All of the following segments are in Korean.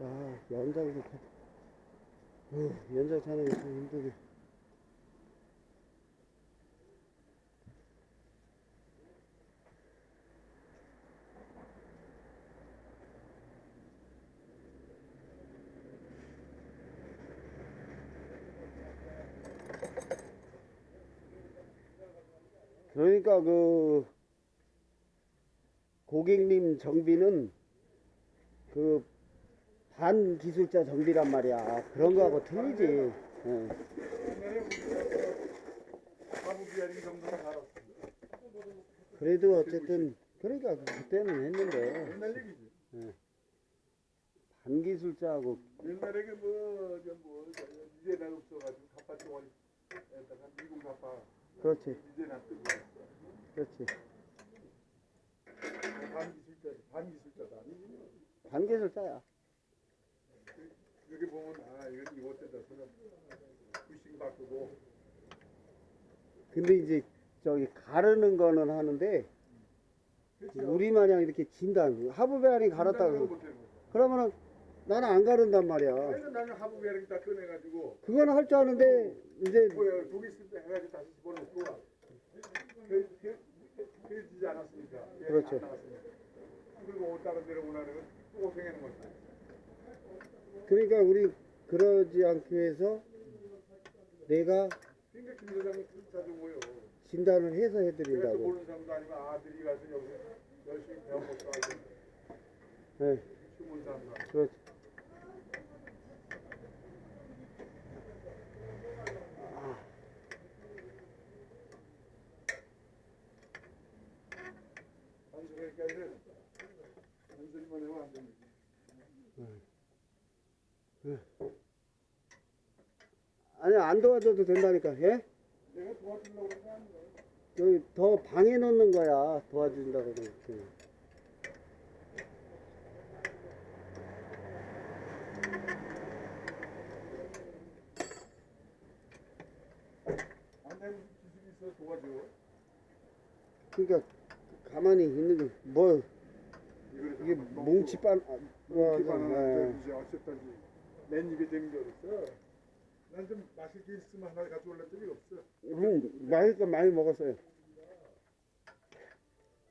야, 연장에서 타. 어, 연장 타는 게 참 힘드네. 그러니까 그 고객님 정비는 그 반 기술자 정비란 말이야. 그런 거하고 틀리지. 예. 정도는 알았어. 그래도 어쨌든 그러니까 그때는 했는데 옛날 얘기지. 반기술자하고 옛날에 그뭐 저뭐 이제 나 없어가지고 갑바 에다가 미군 갑바 그렇지 이제 나 뜨고 그렇지 반 기술자 반 기술자다 아니지. 반기술자야. 여기 보면 아 이건 이거 때다서는 부싱 바꾸고 근데 이제 저기 가르는 거는 하는데 그렇죠. 우리 마냥 이렇게 진단 하부배알이 갈았다고 그러면은 나는 안 가른단 말이야. 그래서 나는 하부 비아리 다 꺼내가지고 그거는 할줄 아는데 이제 뭐야 있을 때 해가지고 다시 집어넣고 그, 그, 그려지지 않았습니까? 예, 그렇죠. 그리고 옷 다른 데로 오나는 또 고생하는 거지. 그러니까 우리 그러지 않기 위해서 내가 그러니까 김 사장이 자주 모여. 진단을 해서 그래서 해드린다고. 모르는 사람도 아니고 아들이 가서 여기 열심히 배워보고 하고 네, 숨은 사람도 아니고. 그렇지. 단순하니까 이제 단순히만 하면 안 됩니다. 아니 안 도와줘도 된다니까. 예? 내가 그런 게 아니라 여기 더 방해 놓는 거야. 도와준다고 그렇게. 안 되는 기술이 있어 도와줘. 그러니까 가만히 있는 게뭐 이걸 이게 먹고 뭉치반 아, 뭐, 뭉치반은 예. 저기 이제 어쨌든지 맨 입에 대는 게 어딨어. 난 좀 마실 게 있으면 하나 가져올라 적이 없어. 음, 많이 거 많이 먹었어요.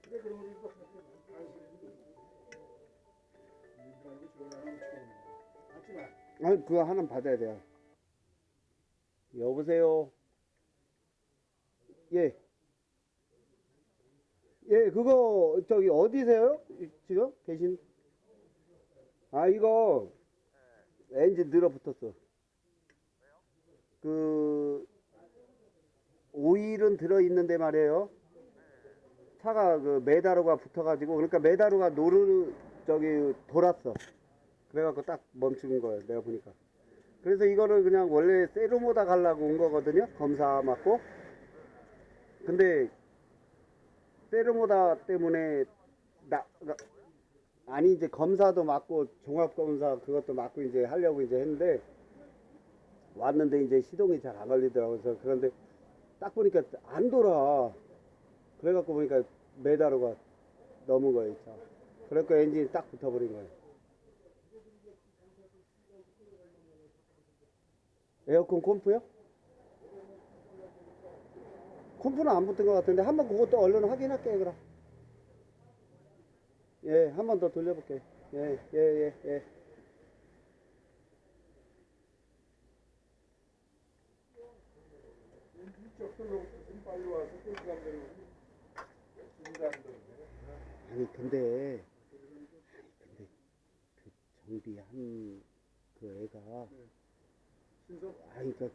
그래 그런 하지 마. 아니 그거 하나 받아야 돼요. 여보세요. 예. 예, 그거 저기 어디세요? 이- 지금 계신? 아 이거 엔진 늘어붙었어. 그 오일은 들어 있는데 말이에요. 차가 그 메다루가 붙어가지고 그러니까 메다루가 노르 저기 돌았어. 그래갖고 딱 멈춘 거예요. 내가 보니까. 그래서 이거를 그냥 원래 세로모다 가려고 온 거거든요. 검사 맞고. 근데 세로모다 때문에 나, 나- 아니 이제 검사도 맞고 종합 검사 그것도 맞고 이제 하려고 이제 했는데 왔는데 이제 시동이 잘 안 걸리더라고요. 그래서 그런데 딱 보니까 안 돌아. 그래갖고 보니까 메다루가 넘은 거예요. 차. 그래갖고 엔진이 딱 붙어버린 거예요. 에어컨 콤프요? 콤프는 안 붙은 것 같은데 한번 그것도 얼른 확인할게요 그럼 예 한 번 더 돌려볼게요 예예예 예, 이쪽도 좀 빨리 와서 그 사람들은 긴장들. 아니 근데 근데 그 정비한 그 애가 아니 그니까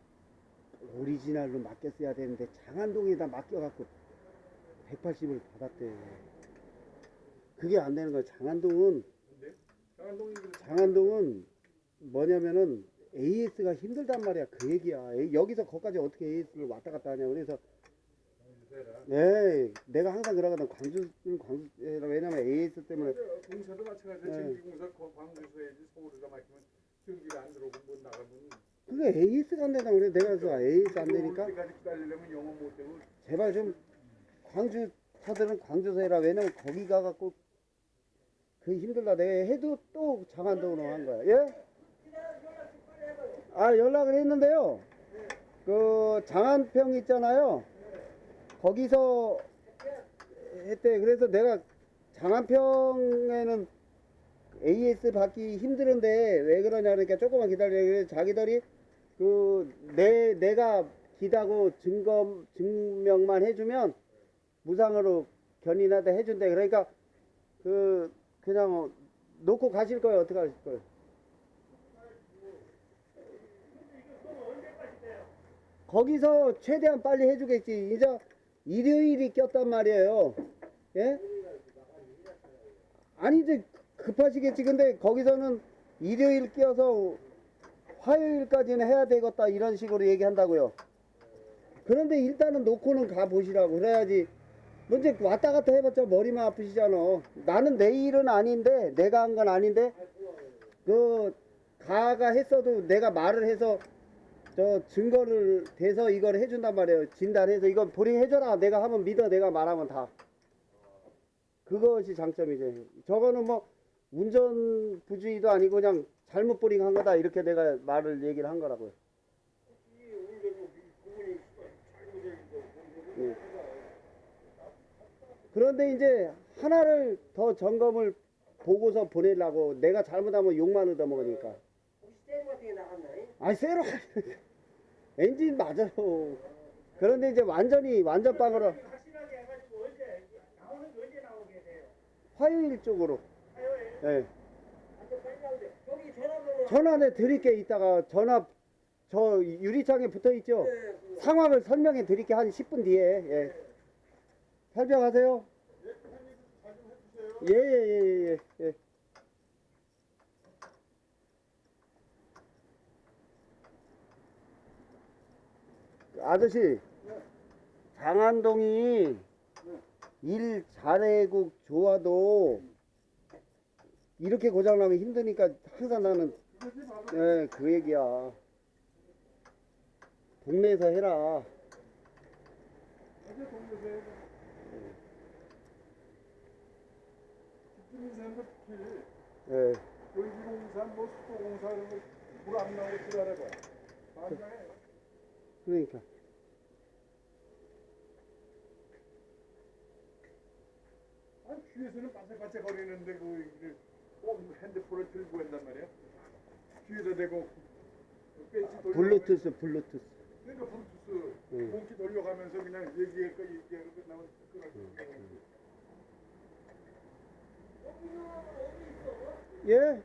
오리지널로 맡겼어야 되는데 장안동에다 맡겨갖고 180을 받았대. 그게 안 되는 거야. 장안동은. 장안동은 뭐냐면은 AS가 힘들단 말이야. 그 얘기야. 여기서 거기까지 어떻게 AS를 왔다 갔다 하냐 그래서 네 내가 항상 그러거든 광주는 광주 왜냐면 AS 때문에 공사도 마찬가지야. 네. 전기공사 광주에서 해야지 서울에다 맡기면 전기가 안 들어오고 못 나가면 그게 AS가 안 된다 그래 내가 그래서 AS 안 되니까 때까지 기다리려면 영어 못 되고 제발 좀 광주 차들은 광주서 해라 왜냐면 거기 가갖고 그 힘들다. 내가 해도 또 장안동으로 한 거야. 예? 아, 연락을 했는데요. 그 장안평 있잖아요. 거기서 했대. 그래서 내가 장안평에는 AS 받기 힘드는데 왜 그러냐 그러니까 조금만 기다려. 그래서 자기들이 그 내 내가 기다고 증거 증명만 해주면 무상으로 견인하다 해준대. 그러니까 그 그냥 놓고 가실 거예요. 어떻게 하실 거예요? 거기서 최대한 빨리 해주겠지. 이제 일요일이 꼈단 말이에요. 예? 아니 이제 급하시겠지. 근데 거기서는 일요일 껴서 화요일까지는 해야 되겠다 이런 식으로 얘기한다고요. 그런데 일단은 놓고는 가 보시라고 그래야지. 먼저 왔다 갔다 해봤자 머리만 아프시잖아. 나는 내 일은 아닌데 내가 한 건 아닌데 그 가가 했어도 내가 말을 해서 저 증거를 대서 이걸 해준단 말이에요. 진단해서 이건 보링 해줘라. 내가 하면 믿어. 내가 말하면 다. 그것이 장점이지. 저거는 뭐 운전 부주의도 아니고 그냥 잘못 보링한 거다. 이렇게 내가 말을 얘기를 한 거라고요. 예. 그런데 이제 하나를 더 점검을 보고서 보내려고 내가 잘못하면 욕만 얻어먹으니까. 아니 쇠로 엔진 맞아요. 그런데 이제 완전히 완전 빵으로? 화요일 쪽으로. 예. 전화번호 전화내 드릴게 이따가 전화 저 유리창에 붙어 있죠. 네, 그 상황을 설명해 드릴게 한 10분 뒤에. 예. 설명하세요. 예, 예, 예, 예, 예. 아저씨, 장안동이 일 잘해고 좋아도 이렇게 고장나면 힘드니까 항상 나는 예, 그 얘기야. 동네에서 해라. 예. 뭐 수도 공사 이런 거물안 나오고 지랄해봐 반장해 그러니까. 아니 귀에서는 반짝반짝 거리는데 그꼭 핸드폰을 들고 한단 말이야 귀에다 대고 그 배지 돌려 블루투스, 블루투스. 그러니까 블루투스 응. 공기 돌려가면서 그냥 얘기할 거 얘기하고 끝나면 끊어 예?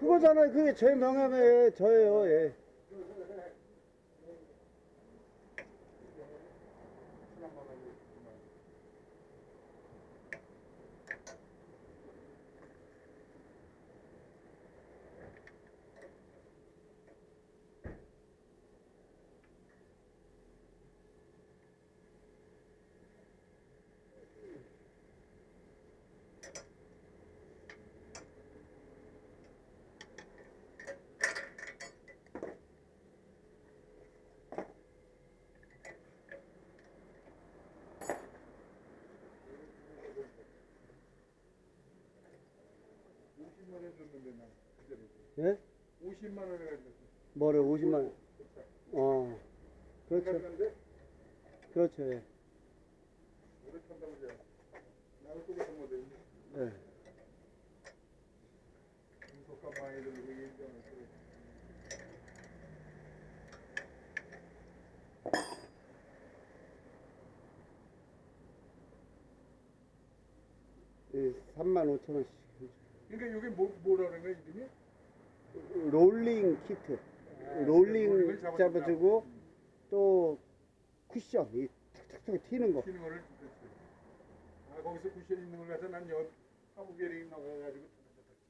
그거잖아요. 그게 제 명함에 저예요. 예. 오십만 원 줬는데 난 그대로 예? 50만 원 해가지고 뭐를 50만 원. 어. 그렇죠. 생각하는데 그렇죠. 예. 오래 탄다고 나를 예. 금속과 망이들 그 인정을 그 예, 3만 5천 원씩. 그러니까 이게 뭐, 뭐라는 거야 이름이? 롤링 키트. 롤링 잡아주고 또 쿠션 이 툭툭툭 튀는 거. 튀는 거를. 아 거기서 쿠션 있는 걸 갖다 난옆 한국에링 나가가지고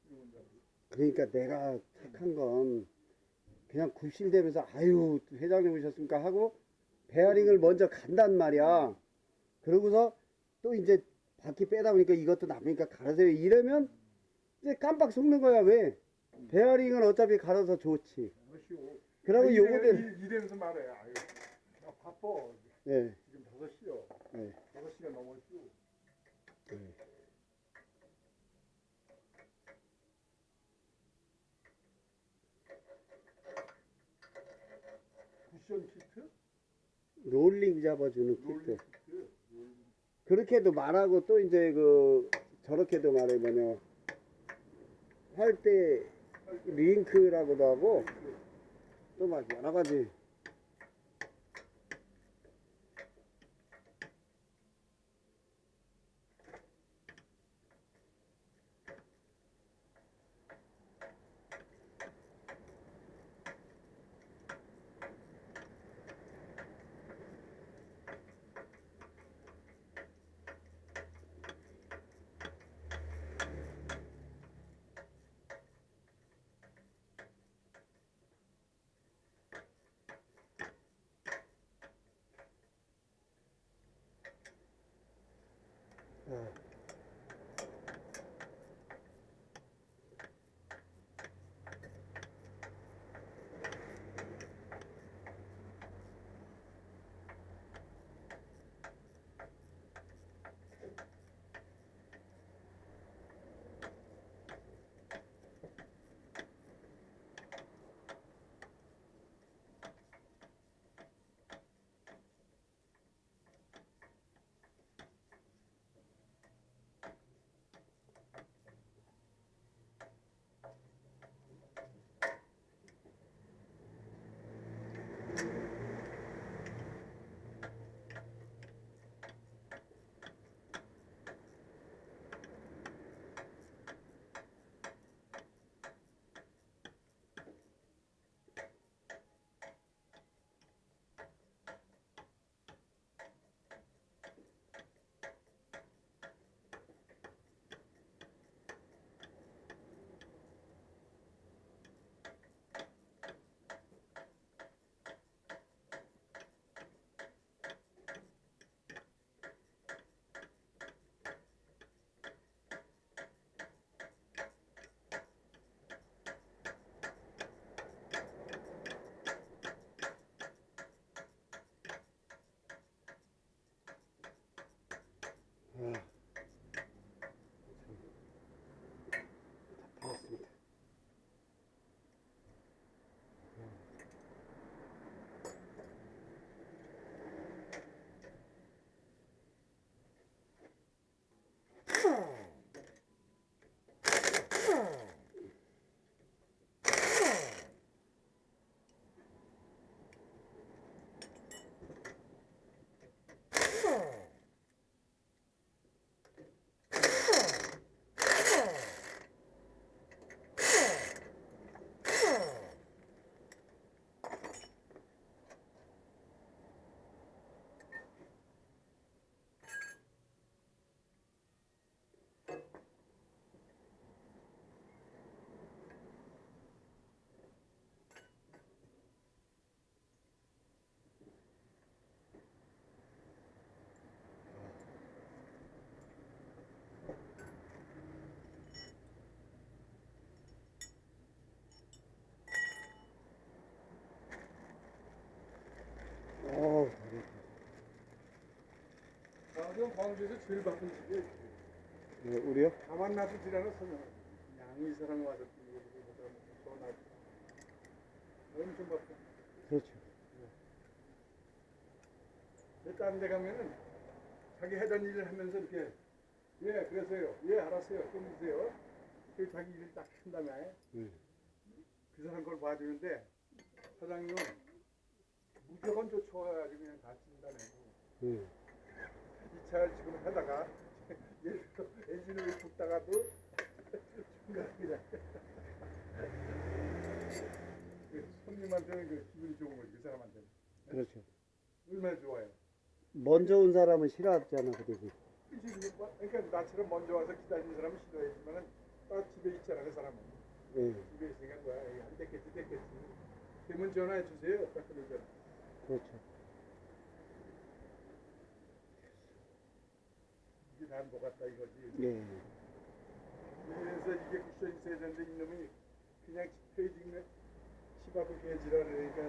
튀는 줄 알고. 그러니까 내가 착한 건 그냥 굽실대면서 아유 회장님 오셨습니까 하고 베어링을 먼저 간단 말이야. 그러고서 또 이제 바퀴 빼다 보니까 이것도 남으니까 갈아세요. 이러면 이제 깜빡 속는 거야 왜? 베어링은 어차피 갈아서 좋지. 그러고 요거들 이래, 이래서 말해. 아, 나 바빠. 네. 지금 5시요. 네. 예. 5시가 넘었죠. 예. 쿠션 키트? 롤링 잡아주는 롤링 키트. 키트. 롤링. 그렇게도 말하고 또 이제 그 저렇게도 말해 뭐냐. 할 때 링크라고도 하고 또 막 여러 가지 아, 아, 지금 광주에서 제일 바쁜 집이 네, 우리요? 가만 놔두질 않았어. 양이 사람 와서 이거 전화. 엄청 바빠. 그렇죠. 딴데 가면은 자기 해던 일을 하면서 이렇게 예 그래서요 예 알았어요 좀 주세요 그 자기 일을 딱 한 다음에 네. 그 사람 걸 봐주는데 사장님은 무조건 쫓아와가지고 그냥 다 찐다네고 네. 이 차를 지금 하다가 엔진을 왜 굽다가도 그냥 그 손님한테는 그 기분이 좋은 거지 그 사람한테는. 그렇죠. 얼마나 좋아요? 먼저 온 사람은 싫어하잖아, 그래도. 그치, 뭐, 그러니까 나처럼 먼저 와서 기다리는 사람은 싫어했지만은 딱 집에 있잖아 그 사람은. 네, 집에 있으니까 뭐야 안 됐겠지 됐겠지. 되면 전화해 주세요. 딱 그러잖아 그렇죠. 이게 난 뭐같다 이거지 예. 그래서 이게 쿠션 있어야 되는데 이놈이 그냥 페이징 집 앞을 개지라 그러니까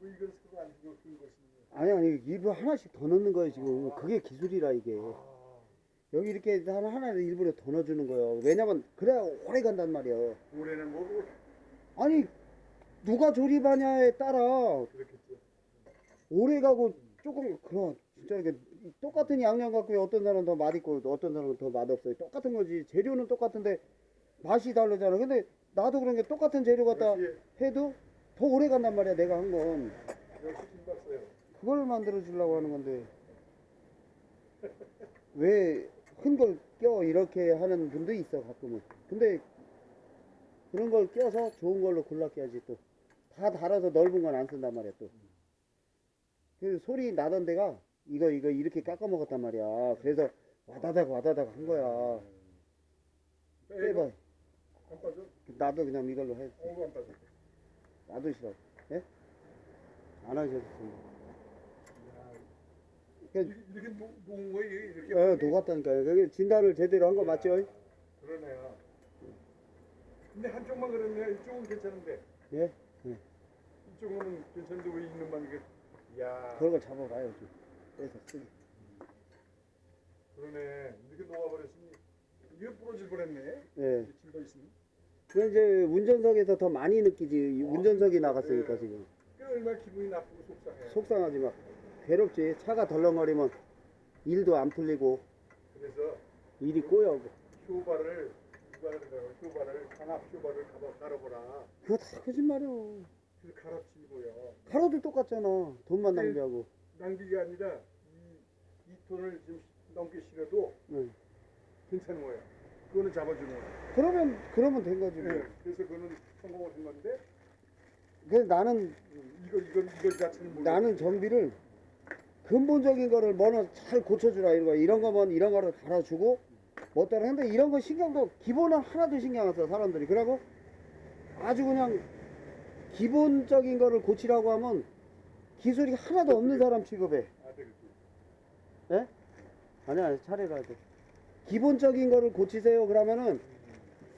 뭐 이걸 쓰고 안 쓰고 그 것이 아니, 아니, 일부러 하나씩 더 넣는 거예요, 지금. 그게 기술이라, 이게. 아, 여기 이렇게 하나, 하나를 일부러 더 넣어주는 거예요. 왜냐면, 그래야 오래 간단 말이에요. 올해는 뭐고 아니, 누가 조립하냐에 따라 그렇겠죠. 오래 가고 조금 그럼 진짜 이게 똑같은 양념 갖고 어떤 사람은 더 맛있고 어떤 사람은 더 맛없어요. 똑같은 거지 재료는 똑같은데 맛이 다르잖아. 근데 나도 그런 게 똑같은 재료 갖다 해도 더 오래 간단 말이야. 내가 한 건. 그걸 만들어 주려고 하는 건데 왜 큰 걸 껴 이렇게 하는 분도 있어 가끔은. 근데 그런 걸 껴서 좋은 걸로 골라 껴야지 또. 다 달아서 넓은 건 안 쓴단 말이야 또. 그 소리 나던 데가 이거 이거 이렇게 깎아 먹었단 말이야. 그래서 와다닥 와다닥 한 거야. 빼봐. 안 빠져? 나도 그냥 이걸로 해. 어우 안 빠져. 나도 싫어. 예? 안 하셔도 됩니다. 이렇게, 이렇게 녹- 녹은 거예요 이렇게. 어, 녹았다니까요. 그게 진단을 제대로 한 거 맞죠? 그러네요. 근데 한쪽만 그렇네요. 이쪽은 괜찮은데 예? 이쪽은 괜찮은데 왜 있는 만 이게 야 그런 걸. 좀. 그래서 쓰기. 그러네. 이렇게 녹아버렸으니 이게 부러질 뻔했네. 예. 있으니. 그 이제 운전석에서 더 많이 느끼지. 운전석이 나갔으니까 예. 지금. 그 얼마나 기분이 나쁘고 속상해. 속상하지 막. 괴롭지. 차가 덜렁거리면 일도 안 풀리고 그래서 일이 꼬여. 효바를 누가 그러더라고 효바를 강압 효바를 가봐 갈아보라. 그거 다 거짓말이야. 그래서 갈아치고요. 가로도 똑같잖아. 돈만 네. 낭비하고. 낭비가 아니라 이, 이 톤을 지금 넘게 실어도 네. 괜찮은 거예요. 그거는 잡아주는 거예요. 그러면 그러면 된 거지. 뭐. 네. 그래서 그거는 성공을 한 건데 그래서 나는 음, 이거 이거 이거 자체는. 나는 정비를 근본적인 거를 뭐는 잘 고쳐주라 이런 거 이런 거면 이런 거를 갈아주고 뭐 따라 했는데 이런 거 신경도 기본은 하나도 신경 안 써 사람들이 그러고 아주 그냥 기본적인 거를 고치라고 하면 기술이 하나도 없는 사람 취급해. 아, 되겠지. 예? 아니야 아니, 차례가 돼. 기본적인 거를 고치세요. 그러면은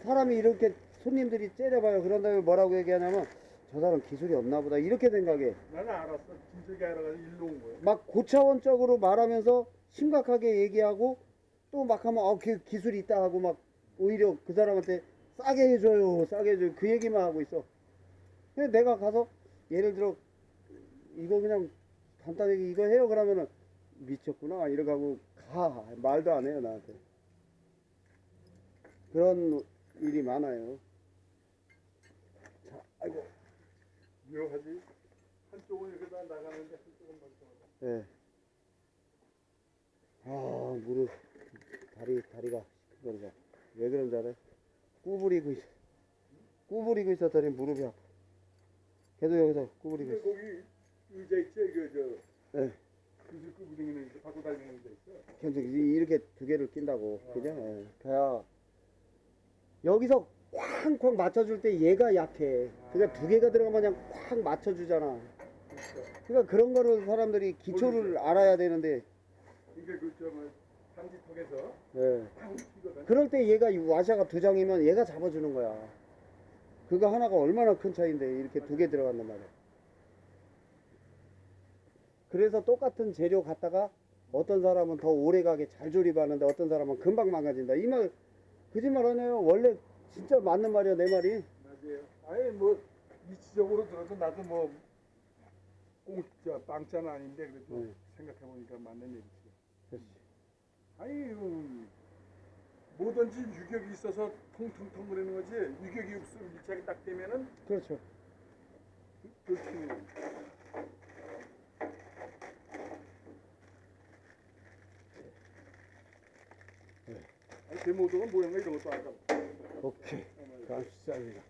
사람이 이렇게 손님들이 째려봐요. 그런 다음에 뭐라고 얘기하냐면 저 사람 기술이 없나 보다. 이렇게 생각해. 나는 알았어. 진작에 알아가지고 일로 온 거야. 막 고차원적으로 말하면서 심각하게 얘기하고 또 막 하면 어, 그 기술이 있다 하고 막 오히려 그 사람한테 싸게 해줘요. 싸게 해줘요. 그 얘기만 하고 있어 근데 내가 가서 예를 들어 이거 그냥 간단하게 이거 해요 그러면은 미쳤구나 하고 가 말도 안 해요 나한테 그런 일이 많아요 자 아이고 묘하지. 한쪽은 이렇게 다 나가는데 한쪽은 멀쩡하다. 예. 아, 무릎, 다리, 다리가 시큰거리자. 왜 그런 줄 알아요? 구부리고 있어. 구부리고 있었더니 무릎이 아파. 걔도 여기서 구부리고 근데 있어. 거기 의자 있지? 그저 예. 기술 끄고 다니는 의자, 갖고 다니는 의자 있어. 견적 이렇게 두 개를 낀다고. 그죠? 예. 그야 여기서 쾅쾅 맞춰줄 때 얘가 약해. 그러니까 두 개가 들어가면 그냥 쾅 맞춰주잖아. 그러니까 그러니까 그런 거를 사람들이 기초를 알아야 되는데, 그러니까 그저뭐 단지턱에서 예. 팡 튀거든. 그럴 때 얘가 이 와샤가 두 장이면 얘가 잡아주는 거야. 그거 하나가 얼마나 큰 차이인데 이렇게 두 개 들어간단 말이야. 그래서 똑같은 재료 갖다가 어떤 사람은 더 오래 가게 잘 조립하는데 어떤 사람은 금방 망가진다. 이 말 거짓말 아니에요. 원래 진짜 맞는 말이야 내 말이. 맞아요. 아니 뭐 이치적으로 들어도 나도 뭐 공짜 빵짜는 아닌데 그래도 네. 생각해 보니까 맞는 얘기지. 그렇지. 음, 뭐든지 유격이 있어서 통통통 그러는 거지 유격이 없으면 밀착이 딱 되면은 그렇죠. 그렇지. 아니 대모도가 모양가 이런 것도 알까? 오케이. 감사합니다.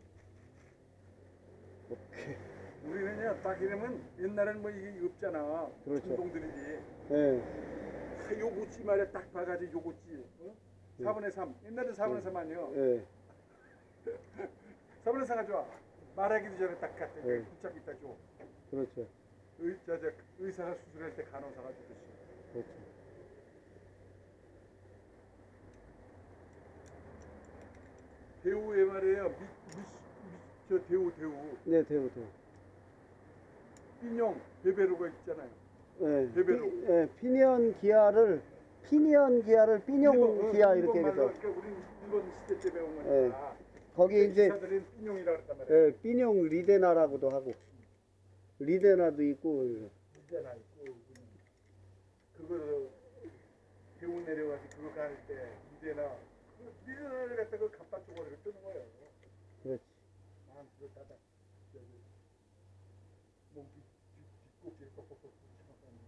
오케이. 우리는 딱 이러면 옛날에는 뭐 이게 없잖아. 그렇죠. 예. 아, 요거지 말이야 딱 봐가지고 요거지. 어? 4분의 3. 옛날에 4분의 3 아니요. 예. 4분의 3 가져와. 말하기도 전에 딱 갖다 네. 붙잡고 있다 줘. 그렇죠. 의, 저, 저, 의사가 수술할 때 간호사가 주듯이. 그렇죠. 배우의 말이에요. 미, 미, 미, 저 대우 대우. 네, 대우, 대우. 인용 베베르가 있잖아요. 예, 베베로. 피, 예, 피니언 기아를 피니언 기아를 삐뇽 어, 기아 이렇게 해서 우리 일본 시대 때 배운 예. 거니까. 거기 이제 기사들은 그랬단 말이야. 예, 삐뇽 리데나라고도 하고 리데나도 있고 있잖아 있고 그거 배우 내려가지고 그거 갈때 이제나 미련을 갖다 그 갑바 쪼가리를 뜨는 거예요. 그렇지. 아 그거 따다 저기 뭐 뒤- 뒤- 뒷꼭지에 뻑뻑뻑 쳐박아놓은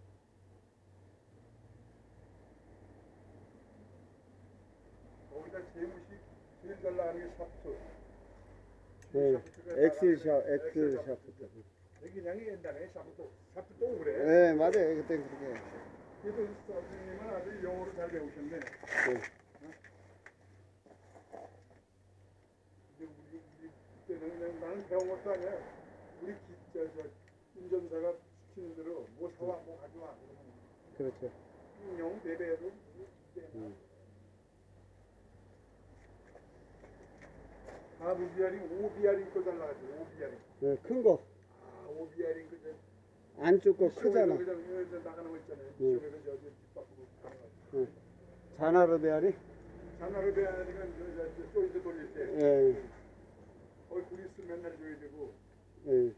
거. 거기다 제무식 게 샤프트. 네, 엑셀 샤 엑셀 샤프트. 여기 그냥 옛날에 샤프트 샤프트 또 그래. 네 맞아요 그때 그렇게. 그래도 선생님은 아주 영어를 잘 배우셨네. 네. 근데 우리 우리 그때는 그냥 나는 배운 것도 아니야. 우리 기, 저, 저 운전사가 시키는 대로 뭐 사와 뭐 가져와. 그렇죠. 인용 대배로 음. 다부 비아링 오비아링 거 달라가지고 오비아링. 네, 큰 거. 아 오비아링 그저 안쪽 거 크잖아. 그냥 여기서 나가는 거 있잖아요. 네. 시험에서 저기 뒷바꾸고 가는 거. 자나르 베아리? 자나로 배아리가 저저 돌릴 때 예. 거기 그리스 맨날 줘야 되고 예.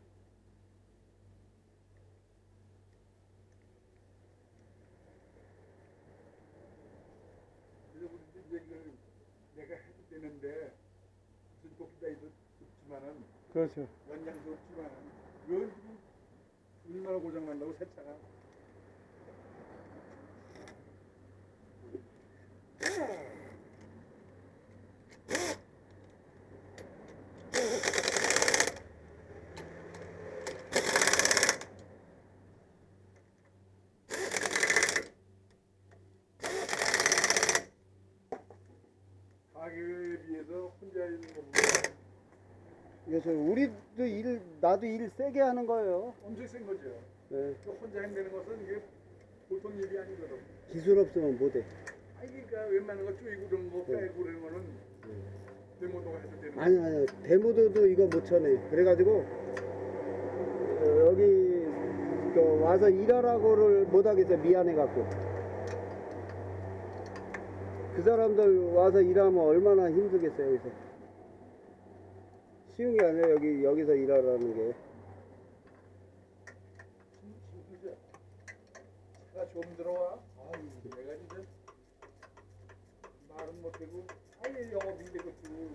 그래서 우리 이제 그 내가 해도 되는데 무슨 도끼다이도 없지만은 그렇죠. 연장도 없지만은 이건 지금 얼마나 고장 난다고 새 차가 가격에 비해서 혼자 있는 것보다 그래서 우리도 일 나도 일 세게 하는 거예요. 엄청 센 거죠. 예. 그 혼자 해내는 것은 이게 보통 일이 아니거든. 기술 없으면 못해. 아니 그러니까 웬만한 거 쪼이고 그런 거 빼고 그러는 거는 데모도가 해도 되는 아니 아니 데모도도 이거 못 쳐내. 그래가지고 어, 여기 그 와서 일하라고를 못 하겠어 미안해 갖고. 그 사람들 와서 일하면 얼마나 힘들겠어요 여기서. 쉬운 게 아니라 여기 여기서 일하라는 게. 힘들죠. 차가 좀 들어와. 아유 내가 진짜 말은 못하고 아예 영업인데 그것도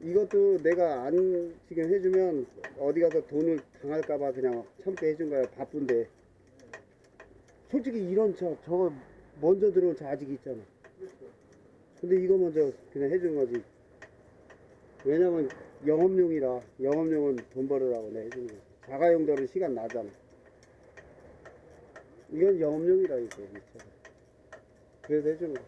이것도 내가 안 지금 해주면 어디 가서 돈을 당할까봐 그냥 참게 해준 거야 바쁜데 솔직히 이런 차 저거 먼저 들어온 차 아직 있잖아. 근데 이거 먼저 그냥 해준 거지. 왜냐면 영업용이라 영업용은 돈 벌으라고 내가 해준 거지 자가용들은 시간 나잖아. 이건 영업용이라 이거 그래서 해주는 거야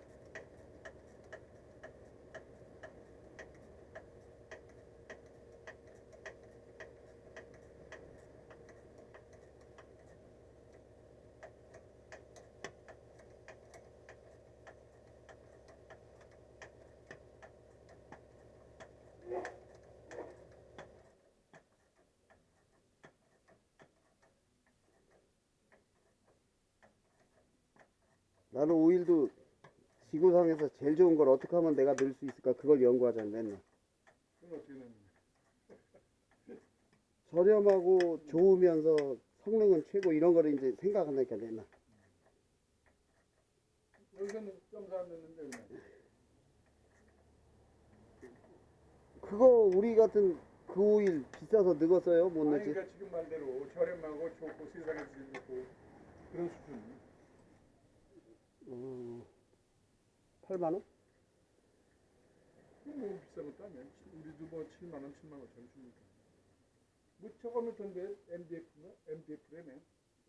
나는 오일도 지구상에서 제일 좋은 걸 어떻게 하면 내가 넣을 수 있을까? 그걸 연구하잖아 맨날. 저렴하고 좋으면서 성능은 최고 이런 거를 이제 생각한다니까 맨날. 여기서는 그거 우리 같은 그 오일 비싸서 늙었어요? 못 아니 넣지? 그러니까 지금 말대로 저렴하고 좋고 세상에서 제일 좋고 그런 수준 어, 8만 원? 그거 뭐 비싼 것도 아니야 우리도 뭐 7만 원 7만 5천 원 주니까 뭐 저거 넣던데 MDF인가? MDF라며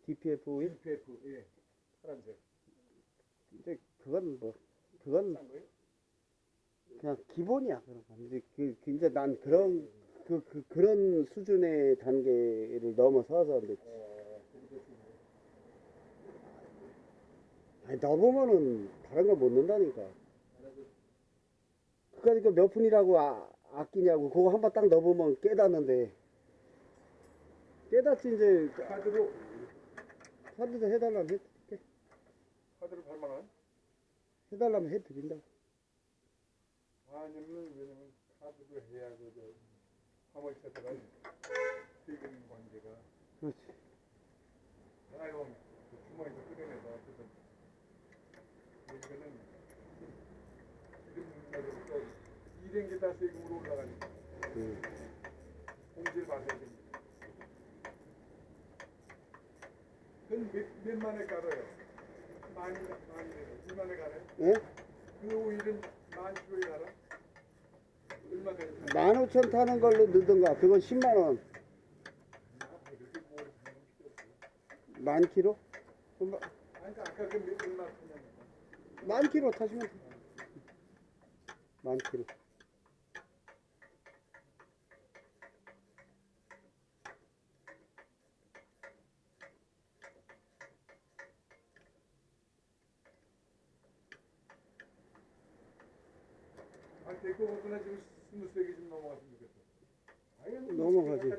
DPF 오일? DPF 예 파란색 이제 그건 뭐 그건 싼 거예요? 그냥 기본이야 그런 건 이제 그, 그 이제 난 그런 그, 그 그런 수준의 단계를 넘어서서 이제 어, 그것도 좀 아니 넣어보면은 다른 걸 못 넣는다니까. 그러니까 몇 푼이라고 아, 아끼냐고 그거 한 번 딱 넣어보면 깨닫는데. 깨닫지 이제. 카드로? 카드도 해달라면 해, 카드로 8만 원? 해달라면 해드린다고 아니면 왜냐면 카드로 해야 그저 화물차들과 세금 관계가. 그렇지. 아이고 그 주머니에서 꺼내내서 이거는 이런 문제로 또 이런 게다 세금으로 올라가니까 음. 공제를 받아야 됩니다. 그건 몇, 몇 만에 깔아요? 많이 내요. 이만에 깔아요? 예? 그 오일은 만 킬로에 깔아? 얼마 되는 만 오천 타는 걸로 넣든가. 그건 10만 원. 만 킬로? 그러니까 아까 그 몇, 얼마. 만 킬로 타시면 돼. 만 킬로. 아, 데리고 오거나 지금 스무 세게 좀 넘어갔으면 좋겠어. 아유, 넘어가지. 아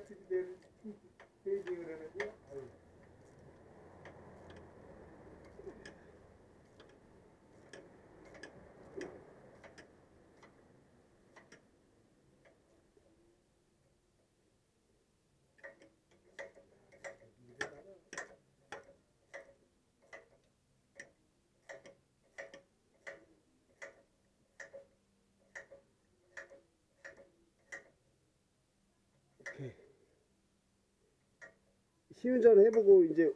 시운전 해보고 이제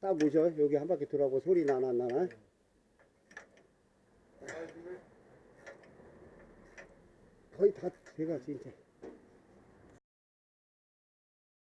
딱 오셔. 여기 한 바퀴 돌아보고 소리 나나 안 나나. 거의 다 돼가 진짜.